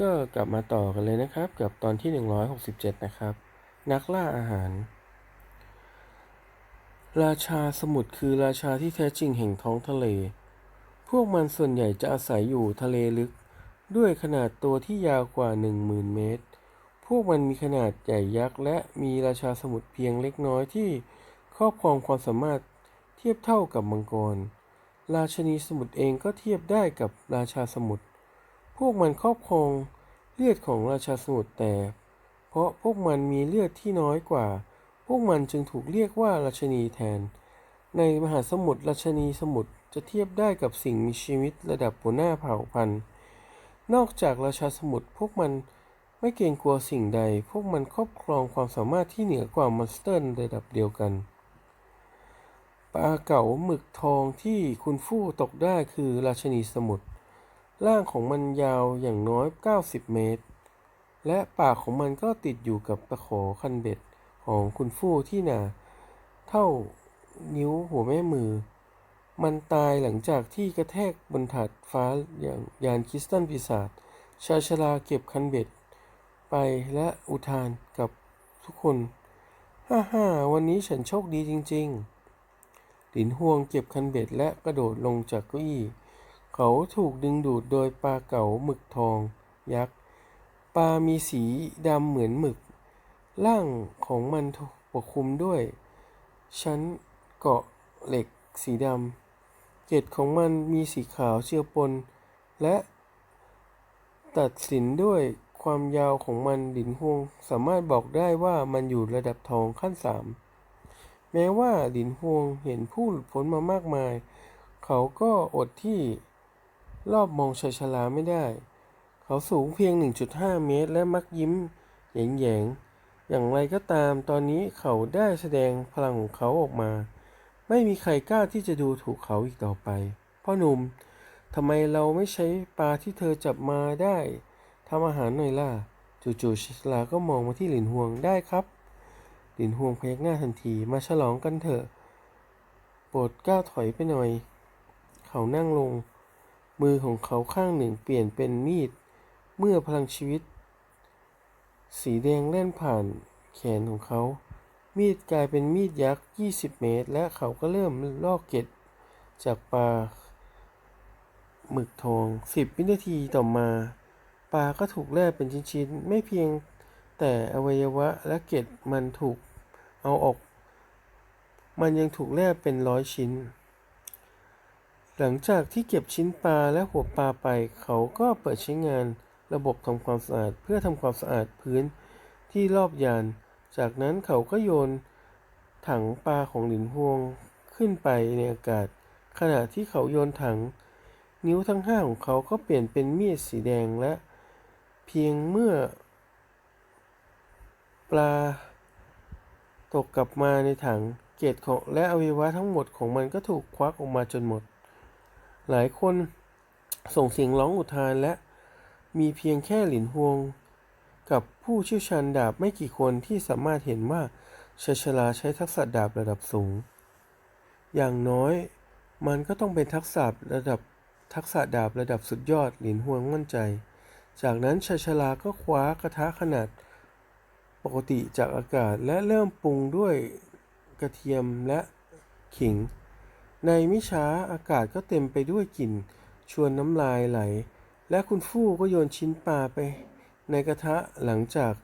ก็กลับมาต่อกันเลยนะครับกับตอนที่ 167 นะครับ นักล่าอาหาร ราชาสมุทรคือราชาที่แท้จริงแห่งท้องทะเล พวกมันส่วนใหญ่จะอาศัยอยู่ทะเลลึก ด้วยขนาดตัวที่ยาวกว่า 10,000 เมตร พวกมันมีขนาดใหญ่ยักษ์และมีราชาสมุทรเพียงเล็กน้อยที่ครอบครองความสามารถเทียบเท่ากับมังกร ราชนีสมุทรเองก็เทียบได้กับราชาสมุทร พวกมันครอบครองเลือดของราชาสมุทรแต่ เพราะพวกมันมีเลือดที่น้อยกว่า พวกมันจึงถูกเรียกว่าราชนีแทน ในมหาสมุทรราชนีสมุทรจะเทียบได้กับสิ่งมีชีวิตระดับหัวหน้าเผ่าพันธุ์ นอกจากราชาสมุทรพวกมันไม่เกรงกลัวสิ่งใด พวกมันครอบครองความสามารถที่เหนือกว่ามอนสเตอร์นระดับเดียวกัน ปลาเก๋าหมึกทองที่คุณฟู่ตกได้คือราชนีสมุทร ร่างของมันยาวอย่างน้อย 90 เมตร และปากของมันก็ติดอยู่กับตะขอคันเบ็ดของคุณฟู่ที่หนา เท่านิ้วหัวแม่มือ มันตายหลังจากที่กระแทกบนถาดฟ้าอย่างยานคริสตัลปีศาจชาชลาเก็บคันเบ็ด ไปและอุทานกับทุกคน ฮ่าฮ่าวันนี้ฉันโชคดีจริง ๆ หลินฮวงเก็บคันเบ็ดและกระโดดลงจากเก้าอี้ เขาถูกดึงดูดโดยปลาเก๋าหมึกทอง ยักษ์ ปลามีสีดำเหมือนหมึก ร่างของมันถูกปกคลุมด้วย ชั้นเกาะเหล็กสีดำ เกล็ดของมันมีสีขาวเจือปน และตัดสินด้วยความยาวของมันหลินฮวงสามารถบอกได้ว่ามันอยู่ระดับทองขั้นสามแม้ว่าหลินฮวงเห็นผู้หลุดพ้นมามากมาย เขาก็อดที่ รอบมองชายชลาไม่ได้ เขาสูงเพียง 1.5 เมตร และมักยิ้มแยงๆอย่างไรก็ตามตอนนี้เขาได้แสดงพลังของเขาออกมา ไม่มีใครกล้าที่จะดูถูกเขาอีกต่อไปพ่อหนุ่มทำไมเราไม่ใช้ปลาที่เธอจับมาได้ทำอาหารหน่อยล่ะจู่ๆชิสลาก็มองมาที่หลินฮวงได้ครับ หลินฮวงพยักหน้าทันทีมาฉลองกันเถอะ โปรดก้าวถอยไปหน่อย เขานั่งลง มือของเขาข้างหนึ่งเปลี่ยนเป็นมีด เมื่อพลังชีวิต สีแดงแล่นผ่านแขนของเขา มีดกลายเป็นมีดยักษ์ 20 เมตร และเขาก็เริ่มลอกเก็ดจากปลาหมึกทอง 10 วินาทีต่อมา ปลาก็ถูกแล่เป็นชิ้นๆ ไม่เพียงแต่อวัยวะและเกล็ดมันถูกเอาออก มันยังถูกแล่เป็นร้อยชิ้น หลังจากที่เก็บชิ้นปลาและหัวปลาไป เขาก็เปิดใช้งานระบบทำความสะอาดเพื่อทำความสะอาดพื้นที่รอบยาน จากนั้นเขาก็โยนถังปลาของหลินฮวงขึ้นไปในอากาศ ขณะที่เขาโยนถัง นิ้วทั้งห้าของเขาก็เปลี่ยนเป็นมีดสีแดงและ เพียงเมื่อ ปลา ตกกลับมาในถัง เกล็ดของและอวัยวะทั้งหมดของมันก็ถูกควักออกมาจนหมด หลายคนส่งเสียงร้องอุทานและมีเพียงแค่หลินฮวง กับผู้เชี่ยวชาญดาบไม่กี่คนที่สามารถเห็นว่าชาชลาใช้ทักษะดาบระดับสูง อย่างน้อยมันก็ต้องเป็นทักษะระดับทักษะดาบระดับสุดยอดหลินฮวงมั่นใจ จากนั้นชาชลาก็คว้ากระทะขนาดปกติจากอากาศและเริ่มปรุงด้วยกระเทียมและขิง ในไม่ช้าอากาศก็เต็มไปด้วยกลิ่น ชวนน้ำลายไหล และคุณฟู่ก็โยนชิ้นปลาไป ในกระทะหลังจาก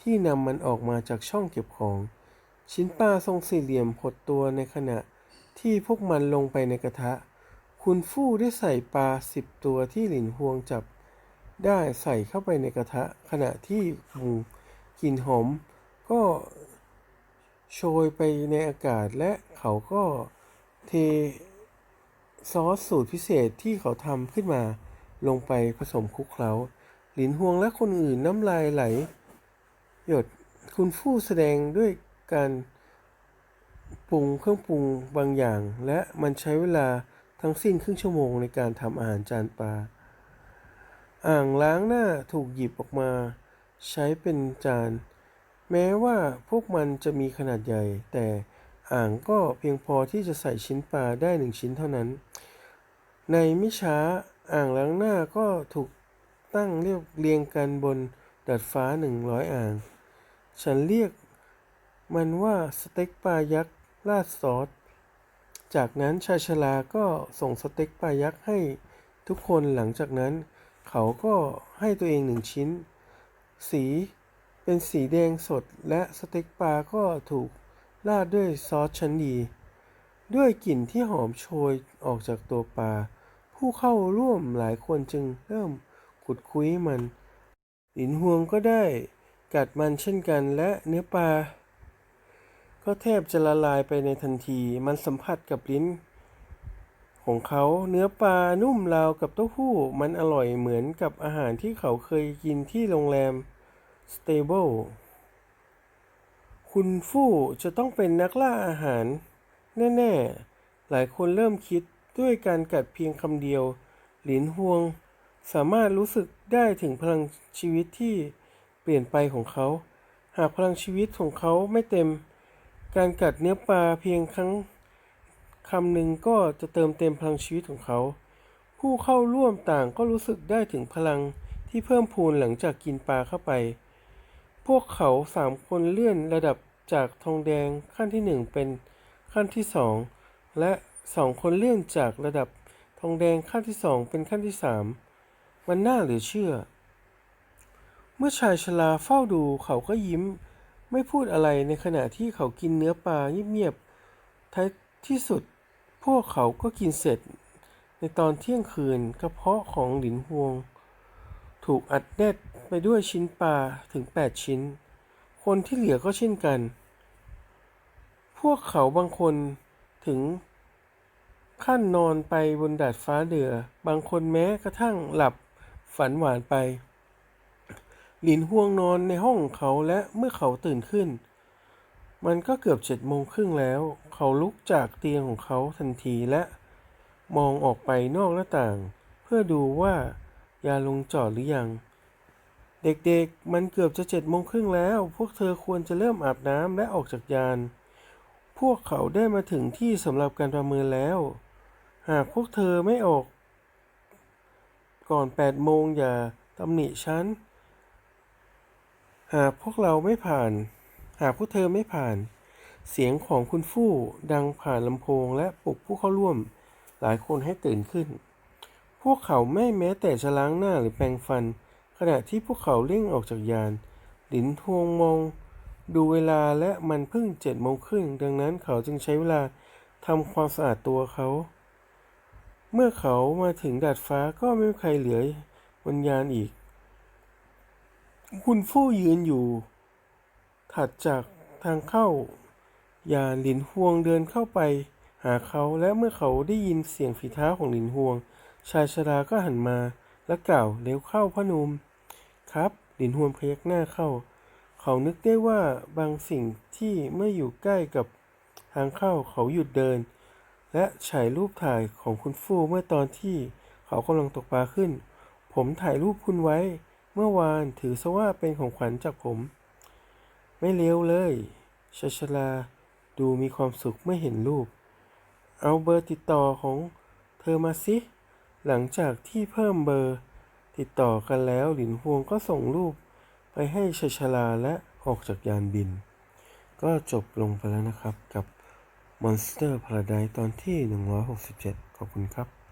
ที่นำมันออกมาจากช่องเก็บของ ชิ้นปลาทรงสี่เหลี่ยมหดตัวในขณะที่พวกมันลงไปในกระทะ คุณฟู่ได้ใส่ปลาสิบตัวที่หลินฮวงจับ ได้ใส่เข้าไปในกระทะ ขณะที่ปรุงกลิ่นหอมก็โชยไปในอากาศและเขาก็ เทซอสสูตรพิเศษที่เขาทำขึ้นมาลงไปผสมคลุกเคล้า หลินฮวงและคนอื่นน้ำลายไหล หยดคุณฟู่แสดงด้วยการปรุงเครื่องปรุงบางอย่าง และมันใช้เวลาทั้งสิ้นครึ่งชั่วโมงในการทำอาหารจานปลา อ่างล้างหน้าถูกหยิบออกมา ใช้เป็นจาน แม้ว่าพวกมันจะมีขนาดใหญ่แต่ อ่างก็เพียงพอที่จะใส่ชิ้นปลาได้หนึ่งชิ้นเท่านั้น ในไม่ช้าอ่างล้างหน้าก็ถูกตั้งเรียบเรียงกันบนดาดฟ้าหนึ่งร้อยอ่าง ฉันเรียกมันว่าสเต็กปลายักษ์ราดซอส จากนั้นชายชราก็ส่งสเต็กปลายักษ์ให้ทุกคนหลังจากนั้น เขาก็ให้ตัวเองหนึ่งชิ้น สีเป็นสีแดงสดและสเต็กปลาก็ถูก ราดด้วยซอสชั้นดี ด้วยกลิ่นที่หอมโชยออกจากตัวปลา ผู้เข้าร่วมหลายคนจึงเริ่มขุดคุยมันหลินฮวงก็ได้กัดมันเช่นกันและเนื้อปลา ก็แทบจะละลายไปในทันที มันสัมผัสกับลิ้น ของเขาเนื้อปลานุ่มราวกับเต้าหู้ มันอร่อยเหมือนกับอาหารที่เขาเคยกินที่โรงแรมสเตเบิล คุณฟู่จะต้องเป็นนักล่าอาหาร แน่ ๆ หลายคนเริ่มคิดด้วยการกัดเพียงคำเดียว หลินฮวง สามารถรู้สึกได้ถึงพลังชีวิตที่เปลี่ยนไปของเขา หากพลังชีวิตของเขาไม่เต็ม การกัดเนื้อปลาเพียงครั้งคำหนึ่งก็จะเติมเต็มพลังชีวิตของเขา ผู้เข้าร่วมต่างก็รู้สึกได้ถึงพลังที่เพิ่มพูนหลังจากกินปลาเข้าไป พวกเขาสามคนเลื่อนระดับ จากทองแดงขั้นที่หนึ่งเป็นขั้นที่สองและสองคนเลื่อนจากระดับทองแดงขั้นที่สองเป็นขั้นที่สามมันน่าเหลือเชื่อ เมื่อชายชราเฝ้าดูเขาก็ยิ้ม ไม่พูดอะไรในขณะที่เขากินเนื้อปลาเงียบๆท้ายที่สุด พวกเขาก็กินเสร็จ ในตอนเที่ยงคืนกระเพาะของหลินฮวง ถูกอัดแน่นไปด้วยชิ้นปลาถึง 8 ชิ้น คนที่เหลือก็เช่นกัน พวกเขาบางคนถึงขั้นนอนไปบนดาดฟ้าเรือบางคนแม้กระทั่งหลับฝันหวานไป หลินฮวงนอนในห้องเขาและเมื่อเขาตื่นขึ้น มันก็เกือบเจ็ดโมงครึ่งแล้ว เขาลุกจากเตียงของเขาทันทีและมองออกไปนอกหน้าต่าง เพื่อดูว่ายาลงจอดหรือยัง เด็กๆ มันเกือบจะเจ็ดโมงครึ่งแล้ว พวกเธอควรจะเริ่มอาบน้ำและออกจากยาน พวกเขาได้มาถึงที่สำหรับการประเมินแล้ว หากพวกเธอไม่ออก ก่อนแปดโมงอย่าตำหนิฉัน หากพวกเราไม่ผ่าน หากพวกเธอไม่ผ่าน เสียงของคุณฟู่ดังผ่านลำโพงและปลุกผู้เข้าร่วม หลายคนให้ตื่นขึ้น พวกเขาไม่แม้แต่จะล้างหน้าหรือแปรงฟัน ขณะที่พวกเขาเร่งออกจากยาน หลินทวงมอง ดูเวลาและมันเพิ่งเจ็ดโมงครึ่ง ดังนั้นเขาจึงใช้เวลาทำความสะอาดตัวเขา เมื่อเขามาถึงดาดฟ้าก็ไม่มีใครเหลือบนยานอีก คุณฟู่ยืนอยู่ ถัดจากทางเข้ายานหลินฮวงเดินเข้าไป หาเขาและเมื่อเขาได้ยินเสียงฝีเท้าของหลินฮวง ชายชราก็หันมาและกล่าวเร็วเข้าพ่อหนุ่ม ครับ หลินฮวงพยักหน้าเข้า เขานึกได้ว่าบางสิ่งที่เมื่ออยู่ใกล้กับทางเข้าเขาหยุดเดิน และฉายรูปถ่ายของคุณฟู่เมื่อตอนที่เขากำลังตกปลาขึ้น ผมถ่ายรูปคุณไว้ เมื่อวานถือซะว่าเป็นของขวัญจากผม ไม่เลวเลยชาชลาดูมีความสุขเมื่อเห็นรูป เอาเบอร์ติดต่อของเธอมาสิ หลังจากที่เพิ่มเบอร์ ติดต่อกันแล้วหลินฮวงก็ส่งรูปไปให้ชาชลาและออกจากยานบิน ก็จบลงไปแล้วนะครับกับ Monster Paradise ตอนที่ 167 ขอบคุณครับ